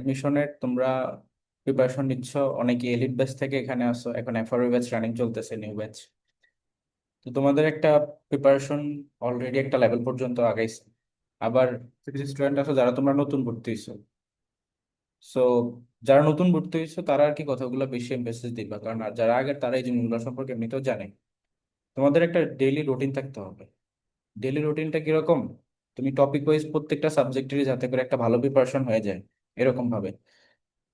অ্যাডমিশনের তোমরা প্রিপারেশন নিচ্ছ, অনেকে এলিট ব্যাচ থেকে এখানে আসো, এখন এফআরবি ব্যাচ রানিং চলতেছে নিউ ব্যাচ তো তোমাদের একটা প্রিপারেশন অলরেডি একটা লেভেল পর্যন্ত আগাইছে। আবার কিছু স্টুডেন্ট আছে যারা তোমরা নতুন ভর্তি হয়েছো সো যারা নতুন ভর্তি হয়েছো তারা আর কি কথাগুলো বেশি এমফেসিস দিবা। কারণ আর যারা আগের, তারা এই জিনিসগুলো সম্পর্কে এমনিতেও জানে। তোমাদের একটা ডেইলি রুটিন থাকতে হবে। ডেইলি রুটিনটা কীরকম? তুমি টপিক ওয়াইজ প্রত্যেকটা সাবজেক্টেরই যাতে করে একটা ভালো প্রিপারেশন হয়ে যায়। এরকম ভাবে।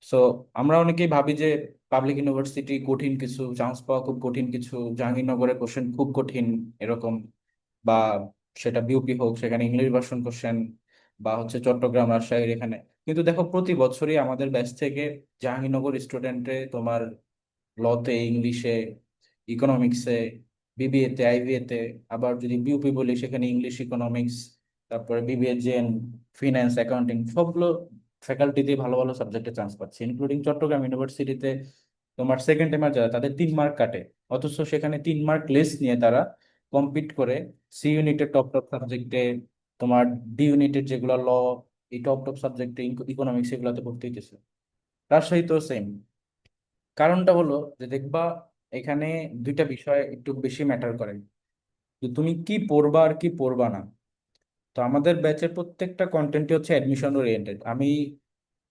সো আমরা অনেকেই ভাবি যে পাবলিক ইউনিভার্সিটি কঠিন কিছু চান্স পাওয়া খুব কঠিন কিছু জাহাঙ্গীরনগরের কোশ্চেন খুব কঠিন এরকম, বা সেটা বিউপি হোক, সেখানে ইংলিশ ভার্সন কোশ্চেন বা হচ্ছে চট্টগ্রাম, রাজশাহীর এখানে। কিন্তু দেখো, প্রতি বছরই আমাদের ব্যাচ থেকে জাহাঙ্গীরনগর স্টুডেন্টে তোমার লতে ইংলিশে ইকোনমিক্সে বিবিএ তে আইবিএ তে আবার যদি বিউপি বলি, সেখানে ইংলিশ ইকোনমিক্স তারপরে বিবিএ জেন ফিনান্স অ্যাকাউন্টিং সবগুলো ফ্যাকাল্টিতে ভালো ভালো সাবজেক্টে চান্স পাচ্ছে ইনক্লুডিং চট্টগ্রাম ইউনিভার্সিটিতে তোমার সেকেন্ড টাইমার যারা, তাদের তিন মার্ক কাটে। অথচ সেখানে তিন মার্ক লেস নিয়ে তারা কম্পিট করে সি ইউনিটের টপ টপ সাবজেক্টে তোমার ডি ইউনিটের যেগুলো ল এই টপ টপ সাবজেক্টে ইকোনমিক্স এগুলোতে ভর্তি হইতেছে। রাজশাহী তো সেম কারণটা হলো যে দেখবা এখানে দুইটা বিষয় একটু বেশি ম্যাটার করে। তুমি কি পড়বা আর কি পড়বা না। তো আমাদের ব্যাচের প্রত্যেকটা কন্টেন্টই হচ্ছে অ্যাডমিশন ওরিয়েন্টেড আমি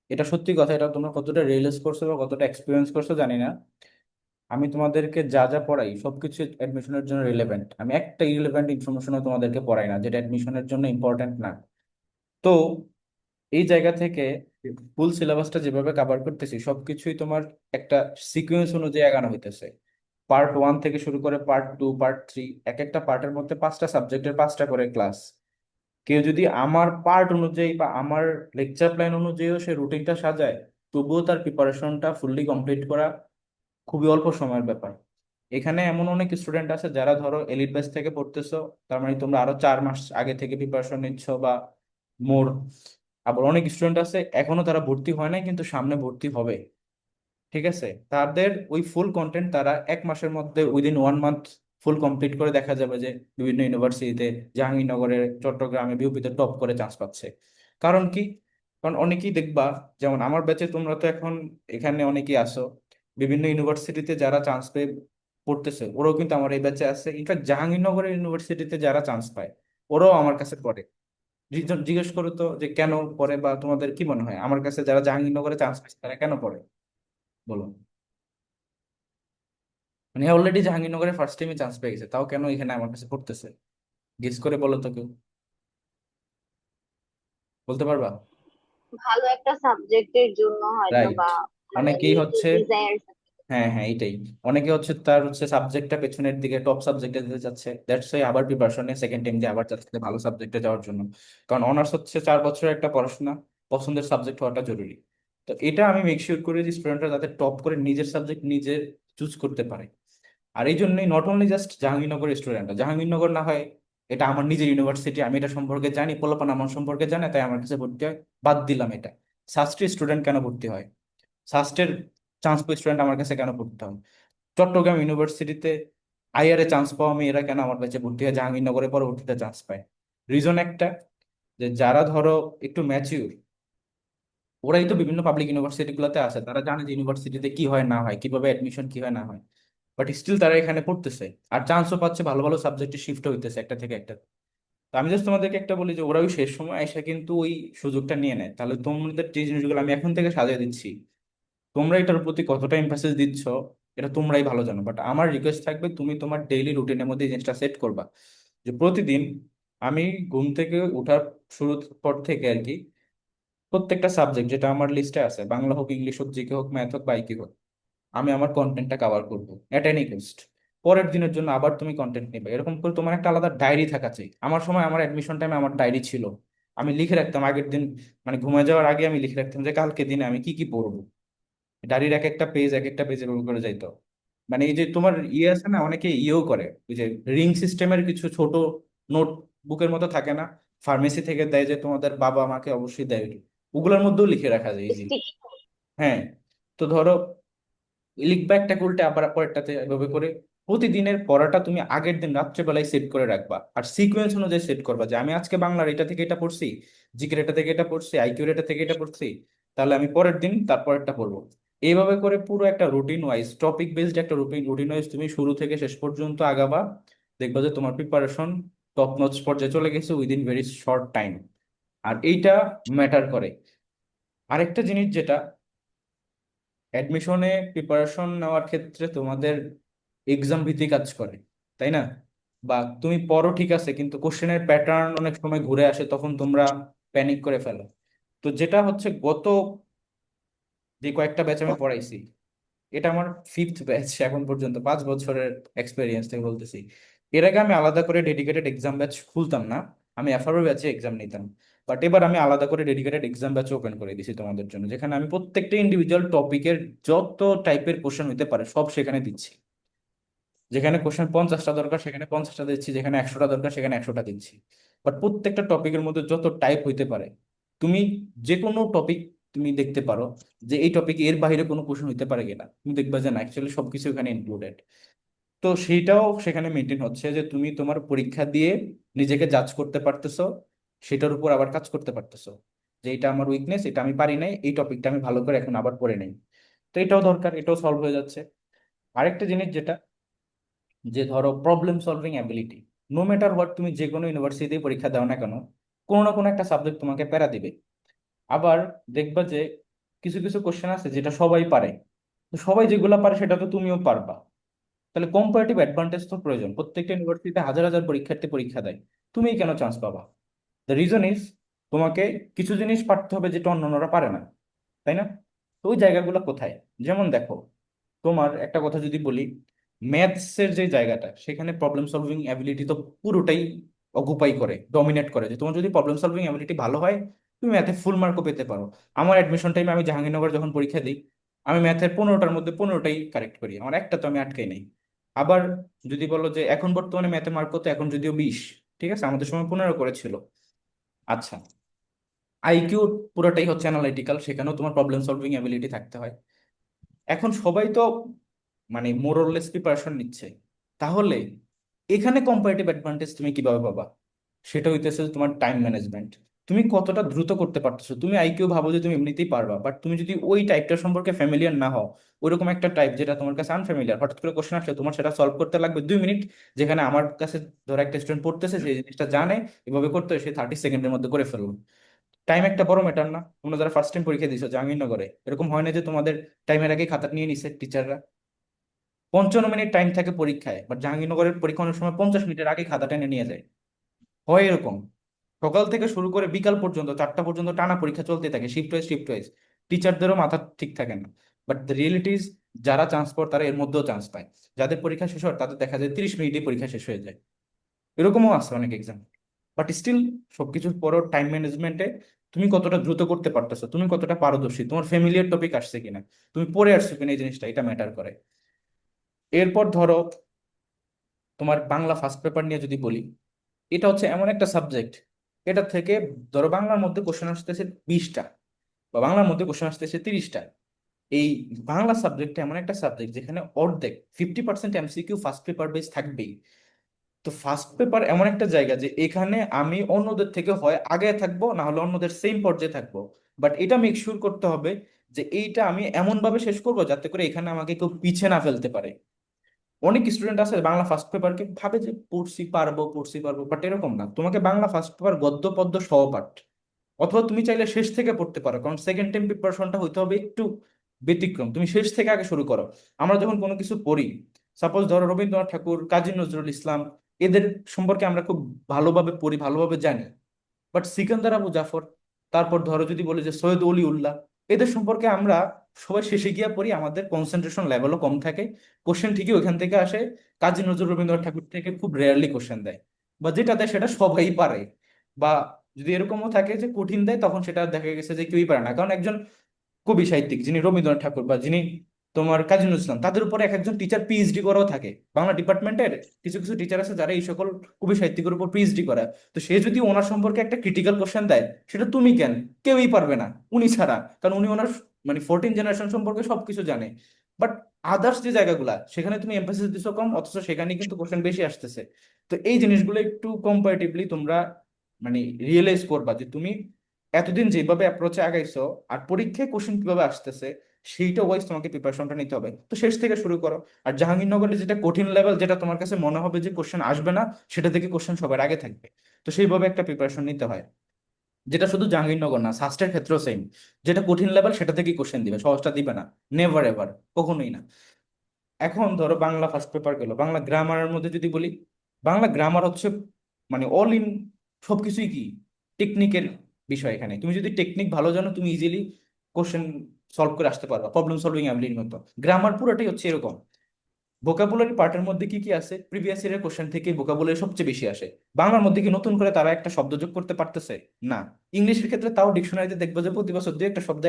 এটা সত্যি কথা, এটা তোমরা কতটা রিয়েলাইজ করছ বা কতটা এক্সপিরিয়েন্স করছ জানি না। আমি তোমাদেরকে যা যা পড়াই, সবকিছু অ্যাডমিশনের জন্য রিলেভেন্ট আমি একটা ইরিলেভেন্ট ইনফরমেশনও তোমাদেরকে পড়াই না, যেটা অ্যাডমিশনের জন্য ইম্পর্টেন্ট না। তো এই জায়গা থেকে ফুল সিলেবাসটা যেভাবে কাভার করতেছি, সবকিছুই তোমার একটা সিকোয়েন্স অনুযায়ী আগানো হইতেছে। পার্ট ওয়ান থেকে শুরু করে পার্ট টু পার্ট থ্রি এক একটা পার্টের মধ্যে পাঁচটা সাবজেক্টের পাঁচটা করে ক্লাস কেউ যদি আমার পার্ট অনুযায়ী বা আমার লেকচার প্ল্যান অনুযায়ীও সে রুটিনটা সাজায়, তবুও তার প্রিপারেশনটা ফুললি কমপ্লিট করা খুবই অল্প সময়ের ব্যাপার। এখানে এমন অনেক স্টুডেন্ট আছে যারা ধরো এলিট ব্যাচ থেকে পড়তেছো, তার মানে তোমরা আরও চার মাস আগে থেকে প্রিপারেশন নিচ্ছ বা মোর আবার অনেক স্টুডেন্ট আছে, এখনও তারা ভর্তি হয় নাই, কিন্তু সামনে ভর্তি হবে। ঠিক আছে? তাদের ওই ফুল কন্টেন্ট তারা এক মাসের মধ্যে within one month full complete করে দেখা যাবে যে বিভিন্ন ইউনিভার্সিটিতে জাহাঙ্গীরনগরের, চট্টগ্রামে বিউপিতে টপ করে চান্স পাচ্ছে। কারণ কি? কারণ অনেকেই দেখবা, যেমন আমার ব্যাচে তোমরা তো এখন এখানে অনেকেই আসো বিভিন্ন ইউনিভার্সিটিতে যারা চান্স পেয়ে পড়তেছে, ওরাও কিন্তু আমার এই ব্যাচে আছে। ইনফ্যাক্ট জাহাঙ্গীরনগরের ইউনিভার্সিটিতে যারা চান্স পায়, ওরাও আমার কাছে পড়ে। জিজ্ঞেস করো তো যে কেন পড়ে বা তোমাদের কি মনে হয়? আমার কাছে যারা জাহাঙ্গীরনগরে চান্স পাচ্ছে, তারা কেন পড়ে? বলো। মানে অলরেডি জাহাঙ্গীরনগরে ফার্স্ট টাইমে চান্স পেয়ে গেছে তাও কেন এখানে আমার কাছে পড়তেছে গেস করে বলো তো কেউ। বলতে পারবা? ভালো একটা সাবজেক্টের জন্য হয়তো রাইট বা অনেকেই হচ্ছে হ্যাঁ হ্যাঁ এটাই। অনেকে হচ্ছে তার হচ্ছে সাবজেক্টটা পেছনের দিকে টপ সাবজেক্টে দিতে যাচ্ছে দ্যাটস ওয়াই আবার প্রিপারেশনে সেকেন্ড টাইম দিয়ে আবার যাচ্ছে ভালো সাবজেক্টে যাওয়ার জন্য। কারণ অনার্স হচ্ছে চার বছরের একটা পড়াশোনা পছন্দের সাবজেক্ট হওয়াটা জরুরি। তো এটা আমি মেক শিওর করি যে স্টুডেন্টরা যাতে টপ করে নিজের সাবজেক্ট নিজে চুজ করতে পারে। আর এই জন্যই নট অনলি জাস্ট জাহাঙ্গীরনগরের স্টুডেন্টরা জাহাঙ্গীরনগর না হয় এটা আমার নিজের ইউনিভার্সিটি আমি এটা সম্পর্কে জানি, পোলাপান আমার সম্পর্কে জানে, তাই আমার কাছে ভর্তি হয়, বাদ দিলাম এটা। শাস্ত্রী স্টুডেন্ট কেন ভর্তি হয়? শাস্ত্রের চান্স পেয়ে স্টুডেন্ট আমার কাছে কেন ভর্তি হয়? চট্টগ্রাম ইউনিভার্সিটিতে আইআরে চান্স পাওয়া মেয়েরা কেন আমার কাছে ভর্তি হয়? জাহাঙ্গীরনগরে পরবর্তীতে চান্স পায়। রিজন একটা, যে যারা ধরো একটু ম্যাচিউর ওরাই তো বিভিন্ন পাবলিক ইউনিভার্সিটি গুলোতে আছে তারা জানে যে ইউনিভার্সিটিতে কি হয় না হয়, কীভাবে অ্যাডমিশন কি হয় না হয়। বাট স্টিল তারা এখানে পড়তেছে আর চান্সও পাচ্ছে ভালো ভালো সাবজেক্টে শিফট হইতেছে একটা থেকে একটা। তো আমি জাস্ট তোমাদেরকে একটা বলি যে ওরা ওই শেষ সময় এসে কিন্তু ওই সুযোগটা নিয়ে নেয়। তাহলে তোমাদের যে জিনিসগুলো আমি এখন থেকে সাজিয়ে দিচ্ছি, তোমরা এটার প্রতি কতটা এমফাসিস দিচ্ছ, এটা তোমরাই ভালো জানো। বাট আমার রিকোয়েস্ট থাকবে তুমি তোমার ডেইলি রুটিনের মধ্যে জিনিসটা সেট করবা। যে প্রতিদিন আমি ঘুম থেকে ওঠার শুরুর পর থেকে আর কি প্রত্যেকটা সাবজেক্ট যেটা আমার লিস্টে আছে, বাংলা হোক ইংলিশ হোক জিকে হোক ম্যাথ হোক বা আইকিউ হোক আমি আমার কন্টেন্টটা কভার করব এট এনি কস্ট পরের দিনের জন্য আবার তুমি কন্টেন্ট নেবে। এরকম করে তোমার একটা আলাদা ডায়েরি থাকা চাই। আমার সময় আমার অ্যাডমিশন টাইমে আমার ডায়েরি ছিল। আমি লিখে রাখতাম আগের দিন মানে ঘুমায় যাওয়ার আগে আমি লিখে রাখতাম যে কালকে দিনে আমি কি কি পড়ব। ডায়েরির এক একটা পেজ এক একটা পেজ এরকম করে যাইতো। মানে এই যে তোমার ইয়ে আছে না অনেকে ইয়েও করে। ওই যে রিং সিস্টেমের কিছু ছোট নোট বুকের মতো থাকে না? ফার্মেসি থেকে দেয় যে তোমাদের বাবা মাকে অবশ্যই দেয়। ওগুলোর মধ্যেও লিখে রাখা যায় এই জিনিস হ্যাঁ। তো ধরো লিখবা একটা উল্টে আবার পরেরটাতে এভাবে করে প্রতিদিনের পড়াটা তুমি আগের দিন রাত্রেবেলায় সেট করে রাখবা। আর সিকোয়েন্স অনুযায়ী সেট করবা যে আমি আজকে বাংলার এটা থেকে এটা পড়ছি জিকের এটা থেকে এটা পড়ছি আইকিউর এটা থেকে এটা পড়ছি, তাহলে আমি পরের দিন তারপরেরটা পড়ব। এইভাবে করে পুরো একটা রুটিন ওয়াইজ টপিক বেসড একটা রুটিন রুটিন ওয়াইজ তুমি শুরু থেকে শেষ পর্যন্ত আগাবা, দেখবা যে তোমার প্রিপারেশন টপ নচ পর্যায়ে চলে গেছে উইদিন ভেরি শর্ট টাইম আর এইটা ম্যাটার করে। আরেকটা জিনিস যেটা অ্যাডমিশনে প্রিপারেশন নেওয়ার ক্ষেত্রে তোমাদের এক্সাম ভিত্তিক কাজ করে, তাই না? বা তুমি পড়ো ঠিক আছে, কিন্তু কোশ্চেনের প্যাটার্ন অনেক সময় ঘুরে আসে, তখন তোমরা প্যানিক করে ফেলো। তো যেটা হচ্ছে, গত যে কয়েকটা ব্যাচ আমি পড়াইছি, এটা আমার ফিফথ ব্যাচ এখন পর্যন্ত, পাঁচ বছরের এক্সপিরিয়েন্স থেকে বলতেছি। এর আগে আমি আলাদা করে ডেডিকেটেড এক্সাম ব্যাচ খুলতাম না, আমি এফআরও ব্যাচে এক্সাম নিতাম। বাট এবার আমি আলাদা করে ডেডিকেটেড এক্সাম ব্যাচ ওপেন করে দিছি তোমাদের জন্য, যেখানে আমি প্রত্যেকটা ইন্ডিভিজুয়াল টপিকের যত টাইপের কোশ্চেন হইতে পারে সব সেখানে দিচ্ছি। যেখানে কোশ্চেন পঞ্চাশটা দরকার, সেখানে পঞ্চাশটা দিচ্ছি, যেখানে একশোটা দরকার, সেখানে একশোটা দিচ্ছি। বাট প্রত্যেকটা টপিকের মধ্যে যত টাইপ হইতে পারে, তুমি যে কোনো টপিক তুমি দেখতে পারো যে এই টপিকে এর বাইরে কোনো কোশ্চেন হইতে পারে কিনা। তুমি দেখবা যে না অ্যাকচুয়ালি সবকিছু এখানে ইনক্লুডেড তো সেইটাও সেখানে মেনটেন হচ্ছে যে তুমি তোমার পরীক্ষা দিয়ে নিজেকে জাজ করতে পারতেছো সেটার উপর আবার কাজ করতে পারতেছো। যে এটা আমার উইকনেস এটা আমি পারি নাই, এই টপিকটা আমি ভালো করে এখন আবার পড়ে নেই। তো এটাও দরকার, এটাও সলভ হয়ে যাচ্ছে। আরেকটা জিনিস যেটা, যে ধরো problem solving ability no matter what তুমি যে কোনো ইউনিভার্সিটিতে পরীক্ষা দাও না কেন, কোনো না কোনো একটা সাবজেক্ট তোমাকে প্যারা দিবে। আবার দেখবা যে কিছু কিছু কোশ্চেন আছে যেটা সবাই পারে। তো সবাই যেগুলো পারে সেটা তো তুমিও পারবা। তাহলে কম্পারেটিভ অ্যাডভান্টেজ তো প্রয়োজন। প্রত্যেকটা ইউনিভার্সিটিতে হাজার হাজার পরীক্ষার্থী পরীক্ষা দেয়। তুমি কেন চান্স পাবা? দ্য রিজন ইজ তোমাকে কিছু জিনিস পারতে হবে যেটা অন্যান্যরা পারে না, তাই না? তো ওই জায়গাগুলো কোথায়? যেমন দেখো, তোমার একটা কথা যদি বলি, ম্যাথসের যে জায়গাটা, সেখানে প্রবলেম সলভিং অ্যাবিলিটি তো পুরোটাই অকুপাই করে ডমিনেট করে। যে তোমার যদি প্রবলেম সলভিং অ্যাবিলিটি ভালো হয়, তুমি ম্যাথে ফুল মার্কও পেতে পারো। আমার অ্যাডমিশন টাইমে আমি জাহাঙ্গীরনগর যখন পরীক্ষা দিই, আমি ম্যাথের পনেরোটার মধ্যে পনেরোটাই কারেক্ট করি। আমার একটা তো আমি আটকাই নাই। আবার যদি বলো যে, এখন বর্তমানে ম্যাথে মার্ক কত? এখন যদিও বিশ, ঠিক আছে? আমাদের সময় পনেরো করেছিল। আচ্ছা। আইকিউ পুরোটাই হচ্ছে অ্যানালাইটিক্যাল সেখানেও তোমার প্রবলেম সলভিং অ্যাবিলিটি থাকতে হয়। এখন সবাই তো মানে মোরলেস প্রিপারেশন নিচ্ছে। তাহলে এখানে কম্পারেটিভ অ্যাডভান্টেজ তুমি কীভাবে পাবা? সেটা হইতেছে তোমার টাইম ম্যানেজমেন্ট তুমি কতটা দ্রুত করতে পারতেছো? তুমি আইকিউ ভাবো যে তুমি এমনিতেই পারবা বাট তুমি যদি ওই টাইপটা সম্পর্কে ফ্যামিলিয়ার না হও, ওইরকম একটা টাইপ যেটা তোমার কাছে আনফ্যামিলিয়ার হঠাৎ করে কোশ্চেন আসলে, তোমার সেটা সলভ করতে লাগবে দুই মিনিট যেখানে আমার কাছে ধরো একটা স্টুডেন্ট পড়তেছে সেই জিনিসটা জানে, এভাবে করতে হয়, সে থার্টি সেকেন্ডের মধ্যে করে ফেলবে টাইম একটা বড় ম্যাটার না। তোমরা যারা ফার্স্ট টাইম পরীক্ষা দিয়েছ, জাহাঙ্গীরনগরে, এরকম হয় না যে তোমাদের টাইমের আগে খাতা নিয়ে নিছে টিচাররা পঞ্চান্ন মিনিট টাইম থাকে পরীক্ষায় বাট জাহাঙ্গীরনগরের পরীক্ষা অনেক সময় পঞ্চাশ মিনিটের আগে খাতা টেনে নিয়ে যায়। হয় এরকম। সকাল থেকে শুরু করে বিকাল পর্যন্ত, চারটা পর্যন্ত টানা পরীক্ষা চলতে থাকে শিফট ওয়াইজ শিফট ওয়াইজ টিচারদেরও মাথা ঠিক থাকে না। বাট দ্য রিয়েলিটিজ যারা চান্স পায়, তারা এর মধ্যেও চান্স পায়। যাদের পরীক্ষা শেষ হয়, তাদের দেখা যায় তিরিশ মিনিটে পরীক্ষা শেষ হয়ে যায়। এরকমও আছে অনেক এক্সাম বাট স্টিল সবকিছুর পরও টাইম ম্যানেজমেন্টে তুমি কতটা দ্রুত করতে পারতেছো, তুমি কতটা পারদর্শী, তোমার ফ্যামিলিয়ার টপিক আসছে কিনা, তুমি পড়ে আসছো কিনা এই জিনিসটা, এটা ম্যাটার করে। এরপর ধরো, তোমার বাংলা ফার্স্ট পেপার নিয়ে যদি বলি, এটা হচ্ছে এমন একটা সাবজেক্ট এটা থেকে ধরো বাংলার মধ্যে কোশ্চেন আসতেছে বিশটা বা বাংলার মধ্যে কোশ্চেন আসতেছে তিরিশটা। এই বাংলা সাবজেক্টটা এমন একটা সাবজেক্ট যেখানে অর্ধেক fifty percent MCQ first paper base থাকবেই। তো ফার্স্ট পেপার এমন একটা জায়গা যে এখানে আমি অন্যদের থেকে হয় আগে থাকব না হলে অন্যদের সেম পর্যায়ে থাকব। বাট এটা মেক শিওর করতে হবে যে এইটা আমি এমন ভাবে শেষ করব যাতে করে এখানে আমাকে কেউ পিছে না ফেলতে পারে। অনেক স্টুডেন্ট আছে বাংলা ফার্স্ট পেপারকে ভাবে যে পড়ছি, পারব পড়ছি, পারব বাট এরকম না। তোমাকে বাংলা ফার্স্ট পেপার গদ্য, পদ্য সহপাঠ অথবা তুমি চাইলে শেষ থেকে পড়তে পারো, কারণ সেকেন্ড টাইম প্রিপারেশনটা হইতে হবে একটু ব্যতিক্রম। তুমি শেষ থেকে আগে শুরু করো। আমরা যখন কোনো কিছু পড়ি সাপোজ ধরো রবীন্দ্রনাথ ঠাকুর, কাজী নজরুল ইসলাম, এদের সম্পর্কে আমরা খুব ভালোভাবে পড়ি, ভালোভাবে জানি। বাট সিকান্দার আবু জাফর, তারপর ধরো যদি বলি যে সৈয়দ অলি উল্লাহ এদের সম্পর্কে আমরা সবাই শেষে গিয়া পড়ি, আমাদের কনসেন্ট্রেশন লেভেলও কম থাকে। কোশ্চেন ঠিকই ওইখান থেকে আসে। কাজী নজরুল রবীন্দ্রনাথ ঠাকুর থেকে খুব রেয়ারলি কোশ্চেন দেয়। বা যেটা দেয় সেটা সবাই পারে। বা যদি এরকমও থাকে যে কঠিন দেয়, তখন সেটা দেখা গেছে যে কেউই পারে না। কারণ একজন কবি সাহিত্যিক যিনি রবীন্দ্রনাথ ঠাকুর বা যিনি তোমার কাজী নজরুল ইসলাম, তাদের উপরে এক একজন টিচার পিএইচডি করাও থাকে। বাংলা ডিপার্টমেন্টের কিছু কিছু টিচার আছে যারা এই সকল কবি সাহিত্যিকের উপর পিএইচডি করা। তো সে যদি ওনার সম্পর্কে একটা ক্রিটিক্যাল কোশ্চেন দেয়, সেটা তুমি কেন? কেউই পারবে না। উনি ছাড়া। কারণ উনি ওনার মানে ফোরটিন জেনারেশন সম্পর্কে সবকিছু জানে। বাট আদার্স যে জায়গাগুলা, সেখানে তুমি এমফাসিস দিছো কম, অথচ সেখানে কিন্তু কোশ্চেন বেশি আসতেছে। তো এই জিনিসগুলো একটু কম্পারেটিভলি তোমরা মানে রিয়েলাইজ করবা যে তুমি এতদিন যেভাবে অ্যাপ্রোচে আগাইছো আর পরীক্ষায় কোশ্চেন কীভাবে আসতেছে, সেইটা ওয়াইজ তোমাকে প্রিপারেশনটা নিতে হবে। তো শেষ থেকে শুরু করো। আর জাহাঙ্গীরনগরে যেটা কঠিন লেভেল যেটা তোমার কাছে মনে হবে যে কোশ্চেন আসবে না, সেটা থেকে কোশ্চেন সবার আগে থাকবে। তো সেইভাবে একটা প্রিপারেশন নিতে হয়। যেটা শুধু জাহাঙ্গীরনগর না সাস্টের ক্ষেত্রেও সেম যেটা কঠিন লেভেল সেটা থেকেই কোশ্চেন দিবে, সহজটা দিবে না। নেভার এভার কখনোই না। এখন ধরো বাংলা ফার্স্ট পেপার গেল, বাংলা গ্রামারের মধ্যে যদি বলি, বাংলা গ্রামার হচ্ছে মানে অল ইন সবকিছুই কি? টেকনিকের বিষয় এখানে। তুমি যদি টেকনিক ভালো জানো, তুমি ইজিলি কোশ্চেন সলভ করে আসতে পারবা প্রবলেম সলভিং অ্যাবিলিটির মতো। গ্রামার পুরোটাই হচ্ছে এরকম। ভোকাবুলারি পার্টের মধ্যে কি কি আছে? প্রিভিয়াস ইয়ারের কোশ্চেন থেকে ভোকাবুলারি সবচেয়ে বেশি আসে। বাংলার মধ্যে কি নতুন করে তারা একটা শব্দ যোগ করতে পারতেছে? না। ইংলিশের ক্ষেত্রে তাও ডিকশনারিতে দেখব যে প্রতি বছর দুই একটা শব্দ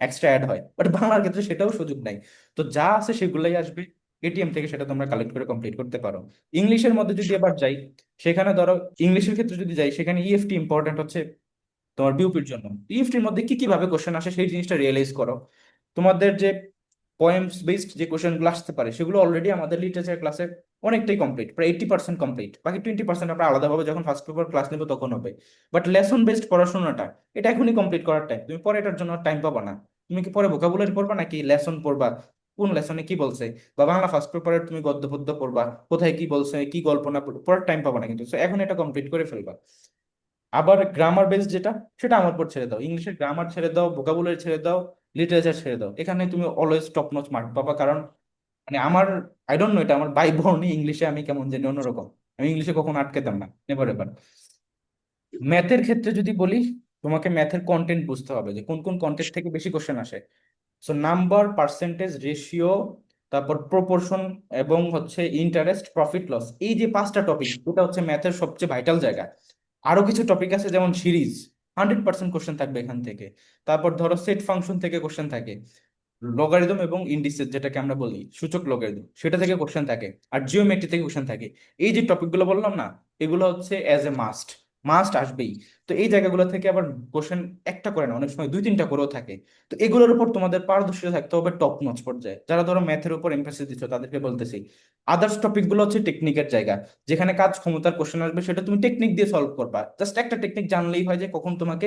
এক্সট্রা অ্যাড হয়। বাট বাংলার ক্ষেত্রে সেটাও সুযোগ নাই। তো যা আছে সেগুলাই আসবে। এটিএম থেকে সেটা তোমরা কালেক্ট করে কমপ্লিট করতে পারো। ইংলিশের মধ্যে যদি এবার যাই, সেখানে ধরো ইংলিশের ক্ষেত্রে যদি যাই, সেখানে ইএফটি ইম্পর্টেন্ট হচ্ছে তোমার বিউপির জন্য। ইএফটির মধ্যে কি কীভাবে কোশ্চেন আসে সেই জিনিসটা রিয়েলাইজ করো। তোমাদের যে পয়েমস বেসড যে কোশ্চেনগুলো আসতে পারে, সেগুলো অলরেডি আমাদের লিটারেচার ক্লাসে অনেকটাই কমপ্লিট প্রায় এইটি পার্সেন্ট কমপ্লিট বাকি টোয়েন্টি পার্সেন্ট আমরা আলাদাভাবে যখন ফার্স্ট পেপার ক্লাস নেব তখন হবে। বাট লেসন বেসড পড়াশোনাটা, এটা এখনই কমপ্লিট করার টাইম তুমি পরে এটার জন্য টাইম পাবা না। তুমি কি পরে ভোকাবুলারি পড়বা নাকি লেসন পড়বা? কোন লেসনে কি বলছে? বা বাংলা ফার্স্ট পেপারে তুমি গদ্য পদ্য পড়বা? কোথায় কি বলছে? কি গল্প না পড়ার টাইম পাবা না কিন্তু। এখন এটা কমপ্লিট করে ফেলবা। আবার গ্রামার বেস যেটা, সেটা আমার পর ছেড়ে দাও। ইংলিশের গ্রামার ছেড়ে দাও ভোকাবুলারি ছেড়ে দাও। লিটারেচার ছেড়ে দাও। এখানে তুমি অলওয়েজ টপ নচ মার্ক পাবা কারণ মানে আমার আই ডোন্ট নো এটা, আমার বাই বর্ণই ইংলিশে আমি কেমন জানি অন্যরকম। আমি ইংলিশে কখনো আটকেতাম না নেভার এভার ম্যাথের ক্ষেত্রে যদি বলি, তোমাকে ম্যাথের কন্টেন্ট বুঝতে হবে যে কোন কোন কন্টেন্ট থেকে বেশি কোশ্চেন আসে। সো নাম্বার পার্সেন্টেজ রেশিও তারপর প্রপোর্শন এবং হচ্ছে ইন্টারেস্ট প্রফিট লস এই যে পাঁচটা টপিক এটা হচ্ছে ম্যাথের সবচেয়ে ভাইটাল জায়গা। আরও কিছু টপিক আছে যেমন সিরিজ হান্ড্রেড পার্সেন্ট কোশ্চেন থাকবে এখান থেকে। তারপর ধরো সেট ফাংশন থেকে কোশ্চেন থাকে। লগারিদম এবং ইন্ডিসেস যেটাকে আমরা বলি, সূচক লগারিদম, সেটা থেকে কোশ্চেন থাকে আর জিওমেট্রি থেকে কোশ্চেন থাকে। এই যে টপিকগুলো বললাম না, এগুলো হচ্ছে অ্যাজ এ মাস্ট মাস্ট আসবেই। তো এই জায়গাগুলো থেকে আবার কোশ্চেন একটা করে না, অনেক সময় দুই তিনটা করেও থাকে। তো এগুলোর উপর তোমাদের পারদর্শিতা থাকতে হবে টপ নচ পর্যায়ে। যারা ধরো ম্যাথের উপর এমফাসিস দিচ্ছ, তাদেরকে বলতেছি। আদার্স টপিকগুলো হচ্ছে টেকনিকের জায়গা। যেখানে কাজ ক্ষমতার কোশ্চেন আসবে, সেটা তুমি টেকনিক দিয়ে সলভ করবা। জাস্ট একটা টেকনিক জানলেই হয় যে কখন তোমাকে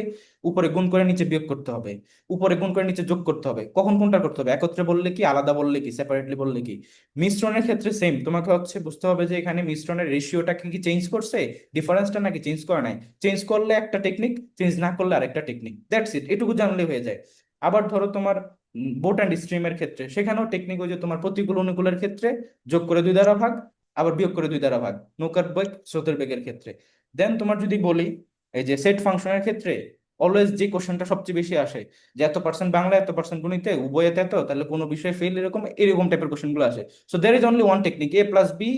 উপরে গুণ করে নিচে বিয়োগ করতে হবে। উপরে গুণ করে নিচে যোগ করতে হবে। কখন কোনটা করতে হবে? একত্রে বললে কি, আলাদা বললে কি সেপারেটলি বললে কি? মিশ্রণের ক্ষেত্রে সেম তোমাকে হচ্ছে বুঝতে হবে যে এখানে মিশ্রণের রেশিওটা কি চেঞ্জ করছে? ডিফারেন্সটা নাকি চেঞ্জ করে নাই? চেঞ্জ করলে একটা টেকনিক চেঞ্জ না করলে আরেকটা টেকনিক দ্যাটস ইট এটুকু জানলে হয়ে যায়। আবার ধরো তোমার বোট অ্যান্ড স্ট্রিমের ক্ষেত্রে, সেখানেও টেকনিক ওই যে তোমার প্রতিকূল অনুকূলের ক্ষেত্রে, যোগ করে দুই দ্বারা ভাগ, আবার বিয়োগ করে দুই দ্বারা ভাগ, নৌকার বেগ, স্রোতের বেগের ক্ষেত্রে। দেন তোমার যদি বলি, এই যে সেট ফাংশনের ক্ষেত্রে অলওয়েজ যে কোশ্চেনটা সবচেয়ে বেশি আসে, যে এত পার্সেন্ট বাংলা, এত পার্সেন্ট গণিতে, উভয়তে এত, তাহলে কোনো বিষয়ে ফেল এরকম এরকম টাইপের কোশ্চেনগুলো আসে। So there is only one technique A plus B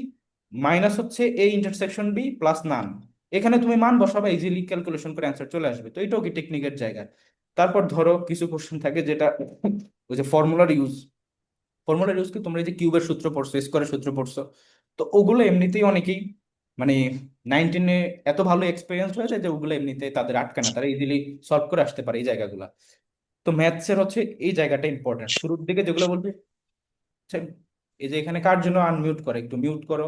minus হচ্ছে A intersection B plus none এখানে তুমি মান বসাবা ইজিলি ক্যালকুলেশন করে অ্যান্সার চলে আসবে। তো এটাও কি টেকনিকের জায়গা? তারপর ধরো কিছু কোশ্চেন থাকে যেটা ওই যে ফর্মুলার ইউজ ফর্মুলার ইউজ কি তোমরা এই যে কিউবের সূত্র পড়ছো স্কোয়ারের সূত্র পড়ছো, তো ওগুলো এমনিতেই অনেকেই মানে নাইনটিনে এত ভালো এক্সপিরিয়েন্স হয়েছে যে ওগুলো এমনিতে তাদের আটকে না, তারা ইজিলি সলভ করে আসতে পারে এই জায়গাগুলা। তো ম্যাথসের হচ্ছে এই জায়গাটা ইম্পর্টেন্ট শুরুর দিকে যেগুলো বলবি, এই যে এখানে কার জন্য আনমিউট করে? একটু মিউট করো।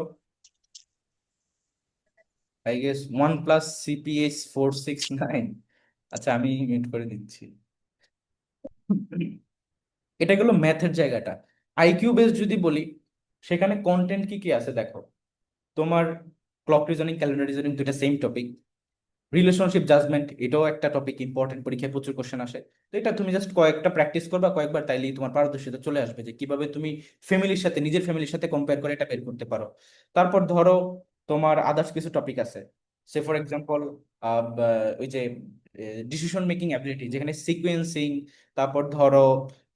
I guess one plus CPS four six nine আচ্ছা আমি মিউট করে দিচ্ছি। এটা গেলো ম্যাথের জায়গাটা। আইকিউ বেস যদি বলি, সেখানে কন্টেন্ট কি কি আছে দেখো? তোমার ক্লক রিজনিং ক্যালেন্ডার রিজনিং দুইটা সেম টপিক রিলেশনশিপ জাজমেন্ট এটাও একটা টপিক ইম্পর্টেন্ট পরীক্ষায় প্রচুর কোশ্চেন আসে। তো এটা তুমি জাস্ট কয়েকটা প্র্যাকটিস করবা, কয়েকবার তাইলেই তোমার পারদর্শিতা চলে আসবে যে কীভাবে তুমি ফ্যামিলির সাথে, নিজের ফ্যামিলির সাথে কম্পেয়ার করে এটা বের করতে পারো। তারপর ধরো তোমার আদার্স কিছু টপিক আছে। সে ফর এক্সাম্পল ওই যে ডিসিশন মেকিং অ্যাবিলিটি যেখানে সিকোয়েন্সিং তারপর ধরো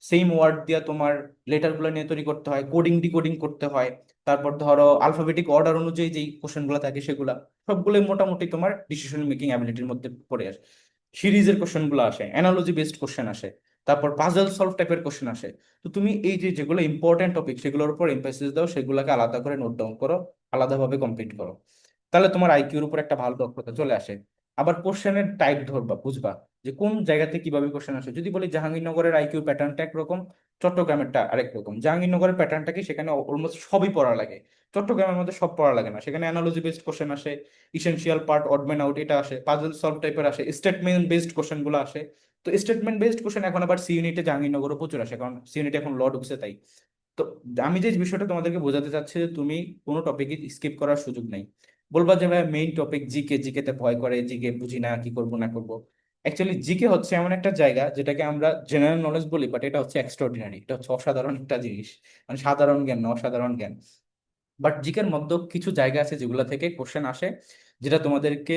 সেম ওয়ার্ড দিয়ে তোমার লেটারগুলো নিয়ে তৈরি করতে হয় কোডিং ডিকোডিং করতে হয়, তারপর ধরো আলফাবেটিক অর্ডার অনুযায়ী যেই কোশ্চেনগুলো থাকে সেগুলা, সবগুলোই মোটামুটি তোমার ডিসিশন মেকিং অ্যাবিলিটির মধ্যে পড়ে আসে। সিরিজের কোশ্চেনগুলো আসে অ্যানালজি বেসড কোশ্চেন আসে, তারপর পাজল সলভ টাইপের কোশ্চেন আসে। তো তুমি এই যে যেগুলো ইম্পর্টেন্ট টপিক সেগুলোর উপর এমফাসিস দাও, সেগুলোকে আলাদা করে নোট ডাউন করো। আলাদাভাবে কমপ্লিট করো। তাহলে তোমার আইকিউর উপর একটা ভালো দক্ষতা চলে আসে। আবার কোশ্চেনের টাইপ ধরবা, বুঝবা যে কোন জায়গাতে কীভাবে কোশ্চেন আসে। যদি বলি জাহাঙ্গীরনগরের আইকিউ প্যাটার্নটা একরকম, চট্টগ্রামেরটা আরেক রকম। জাহাঙ্গীরনগরের প্যাটার্নটা কি? সেখানে অলমোস্ট সবই পড়া লাগে। চট্টগ্রামের মধ্যে সব পড়া লাগে না। সেখানে অ্যানালজি বেসড কোশ্চেন আসে essential part odd man out এটা আসে পাজল সলভ টাইপের আসে স্টেটমেন্ট বেসড কোশ্চেনগুলো আসে। তো স্টেটমেন্ট বেসড কোশ্চেন এখন আবার সি ইউনিটে জাহাঙ্গীরনগরও প্রচুর আসে, কারণ সি ইউনিটে এখন ল ঢুকছে তাই। তো আমি যে বিষয়টা তোমাদেরকে বোঝাতে চাচ্ছি যে তুমি কোনো টপিকই স্কিপ করার সুযোগ নেই। বলবা যে ভাই মেইন টপিক জিকে জিকে তে ভয় করে জিকে বুঝি না কি করব, না করব। অ্যাকচুয়ালি জিকে হচ্ছে এমন একটা জায়গা যেটাকে আমরা জেনারেল নলেজ বলি বাট এটা হচ্ছে এক্সট্রাঅর্ডিনারি এটা হচ্ছে অসাধারণ একটা জিনিস। মানে সাধারণ জ্ঞান না, অসাধারণ জ্ঞান। বাট জিকের মধ্যে কিছু জায়গা আছে যেগুলো থেকে কোশ্চেন আসে, যেটা তোমাদেরকে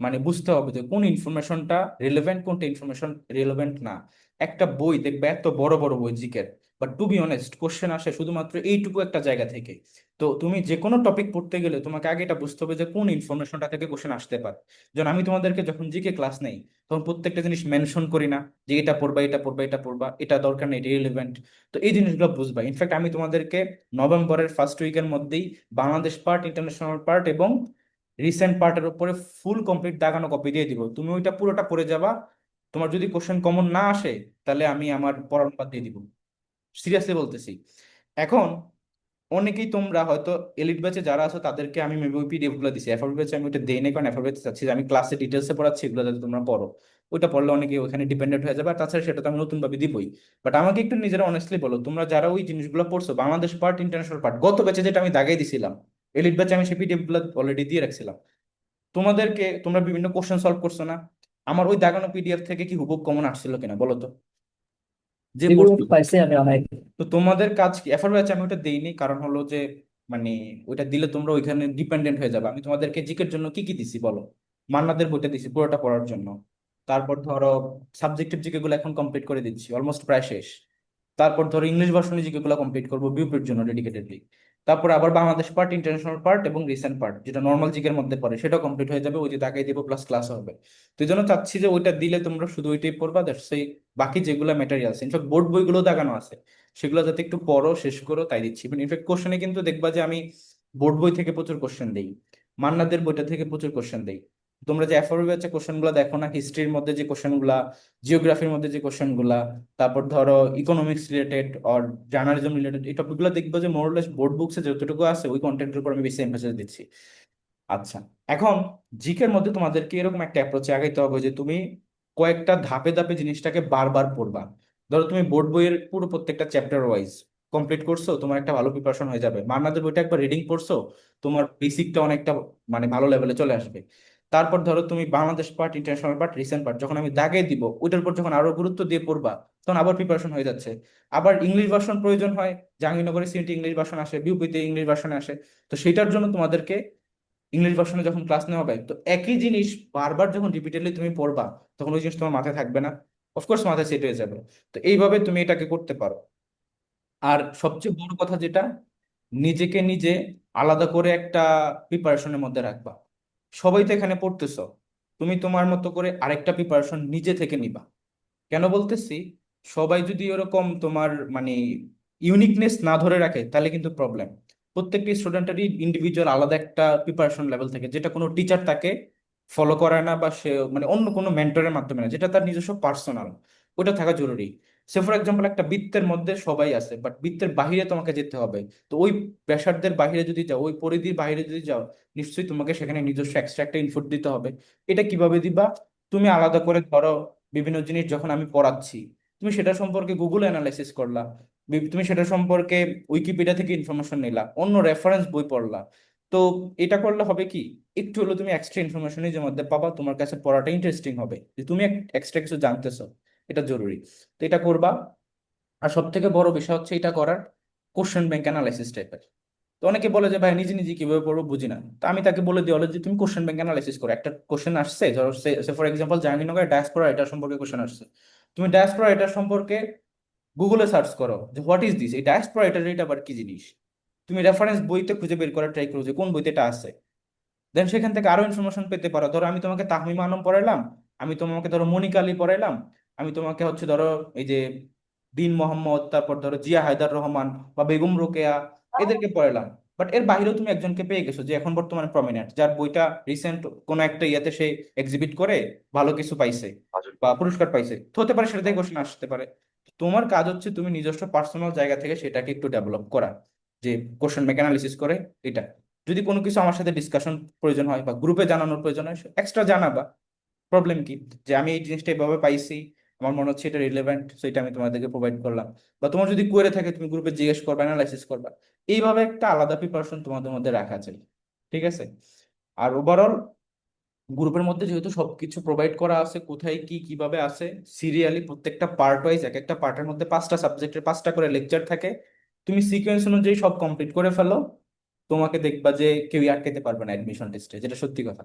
মানে বুঝতে হবে যে কোন ইনফরমেশনটা রিলেভেন্ট কোনটা ইনফরমেশন রিলেভেন্ট না। একটা বই দেখবে, এত বড় বড় বই জিকের but to be honest question আসে শুধুমাত্র এইটুকু একটা জায়গা থেকে। তো তুমি যে কোনো টপিক পড়তে গেলে তোমাকে আগে এটা বুঝতে হবে যে কোন ইনফরমেশনটা থেকে কোশ্চেন আসতে পারে। যেমন আমি তোমাদেরকে যখন জিকে ক্লাস নেই, তখন প্রত্যেকটা জিনিস মেনশন করি না যে এটা পড়বা এটা পড়বা এটা পড়বা, এটা দরকার নেই, এটা রিলেভেন্ট তো এই জিনিসগুলো বুঝবা। ইনফ্যাক্ট আমি তোমাদেরকে নভেম্বরের ফার্স্ট উইকের মধ্যেই বাংলাদেশ পার্ট ইন্টারন্যাশনাল পার্ট এবং রিসেন্ট পার্টের উপরে ফুল কমপ্লিট দাগানো কপি দিয়ে দিব। তুমি ওইটা পুরোটা পড়ে যাবা। তোমার যদি কোশ্চেন কমন না আসে, তাহলে আমি আমার পড়ানো বাদ দিয়ে দিব। সিরিয়াসলি বলতেছি। এখন অনেকেই তোমরা হয়তো এলিট ব্যাচে যারা আছো, তাদেরকে আমি মেবি ওই পিডিএফগুলো দিছি। এফআর ব্যাচে আমি ওটা দেই নাই, কারণ এফআর ব্যাচে চাচ্ছি আমি ক্লাসে ডিটেলসে পড়াচ্ছি, এগুলো যাতে তোমরা পড়ো। ওইটা পড়লে অনেকে ওখানে ডিপেন্ডেন্ট হয়ে যাবে, আর তাছাড়া সেটা তো আমি নতুন ভাবে দিবই। বাট আমাকে একটু নিজেরা অনেস্টলি বলো, তোমরা যারা ওই জিনিসগুলো পড়ছো বাংলাদেশ পার্ট ইন্টারন্যাশনাল পার্ট গত ব্যাচে যেটা আমি দাগাই দিছিলাম এলিট ব্যাচে আমি সেই পিডিএফগুলো অলরেডি দিয়ে রাখছিলাম। তোমাদেরকে তোমরা বিভিন্ন কোশ্চেন সলভ করছ না? আমার ওই দাগানো পিডিএফ থেকে কি হুবহু কমন আসছিল কিনা, বলো তো। যে পাইছে আমি অনেক। তো তোমাদের কাজ কি? এফআর আছে আমি ওটা দেইনি কারণ হলো যে মানে ওইটা দিলে তোমরা ওইখানে ডিপেন্ডেন্ট হয়ে যাবে। আমি তোমাদেরকে জিকের জন্য কি কি দিছি বলো? মান্নাদের বইটা দিছি পুরোটা পড়ার জন্য। তারপর ধরো সাবজেক্টিভ জিকে গুলো এখন কমপ্লিট করে দিচ্ছি অলমোস্ট প্রায় শেষ। তারপর ধরো ইংলিশ ভার্সনের জিকে গুলো কমপ্লিট করব বিউপির জন্য ডেডিকেটেডলি তারপর আবার বাংলাদেশ পার্ট ইন্টারন্যাশনাল পার্ট এবং রিসেন্ট পার্ট যেটা নর্মাল জিকের মধ্যে পড়ে সেটা কমপ্লিট হয়ে যাবে ওই যে তাকাই দিব প্লাস ক্লাস হবে। তো এই জন্য চাচ্ছি যে ওইটা দিলে তোমরা শুধু ওইটাই পড়বা দ্যাটস সেই বাকি যেগুলো ম্যাটেরিয়ালস ইনফ্যাক্ট বোর্ড বইগুলো দেখানো আছে। সেগুলো যাতে একটু পড়ো, শেষ করো, তাই দিচ্ছি। ইনফ্যাক্ট কোশ্চেনে কিন্তু দেখবা যে আমি বোর্ড বই থেকে প্রচুর কোশ্চেন দেই, মান্নাদের বইটা থেকে প্রচুর কোশ্চেন দেই। তোমরা যে এফআরবি ব্যাচে কোশ্চেনগুলা দেখো না হিস্ট্রির মধ্যে যে কোশ্চেনগুলা জিওগ্রাফির মধ্যে যে কোশ্চেনগুলা, তারপর ধরো economics related or journalism related এই টপিকগুলো দেখব যে মোরলেস বোর্ড বুকসে যতটুকু আছে, ওই কন্টেন্টের উপর আমি বেশি এমফাসিস দিচ্ছি। আচ্ছা এখন জিকের মধ্যে তোমাদেরকে এরকম একটা অ্যাপ্রোচে আগাইতে হবে যে তুমি কয়েকটা ধাপে ধাপে জিনিসটাকে বারবার পড়বা। ধরো তুমি বোর্ড বইয়ের পুরো প্রত্যেকটা চ্যাপ্টার ওয়াইজ কমপ্লিট করছ, তোমার একটা ভালো প্রিপারেশন হয়ে যাবে। মান্নাদের বইটা একবার রিডিং করছ তোমার বেসিকটা অনেকটা মানে ভালো লেভেলে চলে আসবে। তারপর ধরো তুমি Bangladesh part international part recent part যখন আমি দাগে দিব, ওইটার উপর যখন আরও গুরুত্ব দিয়ে পড়বা, তখন আবার প্রিপারেশন হয়ে যাচ্ছে। আবার ইংলিশ ভার্সন প্রয়োজন হয়, জাহাঙ্গীরনগরে সিটি ইংলিশ ভার্সন আসে বিউপিতে ইংলিশ ভার্সনে আসে, তো সেটার জন্য তোমাদেরকে ইংলিশ ভার্সনে যখন ক্লাস নেওয়া হবে, তো একই জিনিস বারবার যখন রিপিটেডলি তুমি পড়বা, তখন ওই জিনিস তোমার মাথায় থাকবে না। অফকোর্স মাথায় সেট হয়ে যাবে। তো এইভাবে তুমি এটাকে করতে পারো। আর সবচেয়ে বড় কথা যেটা, নিজেকে নিজে আলাদা করে একটা প্রিপারেশনের মধ্যে রাখবা। সবাই তো এখানে পড়তেছো। তুমি তোমার মতো করে আরেকটা প্রিপারেশন নিজে থেকে নিবা। কেন বলতেছি? সবাই যদি ওরকম তোমার মানে ইউনিকনেস না ধরে রাখে, তাহলে কিন্তু প্রবলেম প্রত্যেকটি স্টুডেন্টেরই ইন্ডিভিজুয়াল আলাদা একটা প্রিপারেশন লেভেল থাকে, যেটা কোনো টিচার তাকে ফলো করায় না বা সে মানে অন্য কোনো মেন্টরের মাধ্যমে না, যেটা তার নিজস্ব পার্সোনাল ওটা থাকা জরুরি। সে ফর এক্সাম্পল একটা বৃত্তের মধ্যে সবাই আছে বাট বৃত্তের বাহিরে তোমাকে যেতে হবে। তো ওই ব্যাসার্ধের বাহিরে যদি যাও, ওই পরিধির বাহিরে যদি যাও, নিশ্চয়ই তোমাকে সেখানে নিজস্ব এক্সট্রা একটা ইনপুট দিতে হবে। এটা কীভাবে দিবা? তুমি আলাদা করে ধরো বিভিন্ন জিনিস যখন আমি পড়াচ্ছি, তুমি সেটা সম্পর্কে গুগল অ্যানালাইসিস করলা তুমি সেটা সম্পর্কে উইকিপিডিয়া থেকে ইনফরমেশন নিলা, অন্য রেফারেন্স বই পড়লা। তো এটা করলে হবে কি? একটু হলো তুমি এক্সট্রা ইনফরমেশন নিজের মধ্যে পাবা, তোমার কাছে পড়াটা ইন্টারেস্টিং হবে। যে তুমি এক্সট্রা কিছু জানতেছো। এটা জরুরি। তো এটা করবা। আর সব থেকে বড় বিষয় হচ্ছে এটা করার কোশ্চেন ব্যাংক অ্যানালাইসিস টাইপের তো অনেকে বলে যে, ভাই, নিজে নিজে কীভাবে পড়ব বুঝি না। তো আমি তাকে বলে দিই যে তুমি কোশ্চেন ব্যাংক অ্যানালাইসিস করো, একটা কোশ্চেন আসছে, ধরো সে ফর এক্সাম্পল জাহাঙ্গীরনগর ডায়াসপোরা এটা সম্পর্কে কোশ্চেন আসছে। তুমি ডায়াসপোরা এটা সম্পর্কে গুগলে সার্চ করো যে হোয়াট ইজ দিস এই ডায়াসপোরা এটা এটা আবার কি জিনিস? তুমি রেফারেন্স বইতে খুঁজে বের করার ট্রাই করো যে, কোন বইতে এটা আছে। দেন সেখান থেকে আরও ইনফরমেশন পেতে পারো। ধরো আমি তোমাকে তাহমিমা আলম পড়াইলাম, আমি তোমাকে ধরো মনিকা পড়াইলাম আমি তোমাকে হচ্ছে ধরো এই যে দিন মোহাম্মদ, তারপর ধরো জিয়া হায়দার রহমান বা বেগম রোকেয়া এদেরকে পড়ালাম বাট এর বাইরেও তুমি একজনকে পেয়ে গেছো যে এখন বর্তমানে প্রমিনেন্ট যার বইটা রিসেন্ট কোন একটা ইয়েতে সে এক্সিবিট করে ভালো কিছু পাইছে বা পুরস্কার পাইছে। তো হতে পারে সেটা থেকে কোশ্চেন আসতে পারে। তোমার কাজ হচ্ছে তুমি নিজস্ব পার্সোনাল জায়গা থেকে সেটাকে একটু ডেভেলপ করা, যে কোশ্চেন ব্যাংক অ্যানালিসিস করে এটা। যদি কোনো কিছু আমার সাথে ডিসকাশন প্রয়োজন হয় বা গ্রুপে জানানোর প্রয়োজন হয় এক্সট্রা জানাবা। প্রবলেম কি? যে আমি এই জিনিসটা এভাবে পাইছি আমার মনে হচ্ছে এটা রিলেভেন্ট সেটা আমি তোমাদেরকে প্রোভাইড করলাম। বা তোমার যদি কোয়েরি থাকে, তুমি গ্রুপে জিজ্ঞেস করবা অ্যানালাইসিস করবা। এইভাবে একটা আলাদা প্রিপারেশন তোমাদের মধ্যে রাখা চাই ঠিক আছে? আর ওভারঅল গ্রুপের মধ্যে যেহেতু সবকিছু প্রোভাইড করা আছে, কোথায় কি, কীভাবে আছে সিরিয়ালি প্রত্যেকটা পার্ট ওয়াইজ এক একটা পার্টের মধ্যে পাঁচটা সাবজেক্টের পাঁচটা করে লেকচার থাকে। তুমি সিকোয়েন্স অনুযায়ী সব কমপ্লিট করে ফেলো। তোমাকে দেখবা যে কেউই আটকাতে পারবে না অ্যাডমিশন টেস্টে যেটা সত্যি কথা।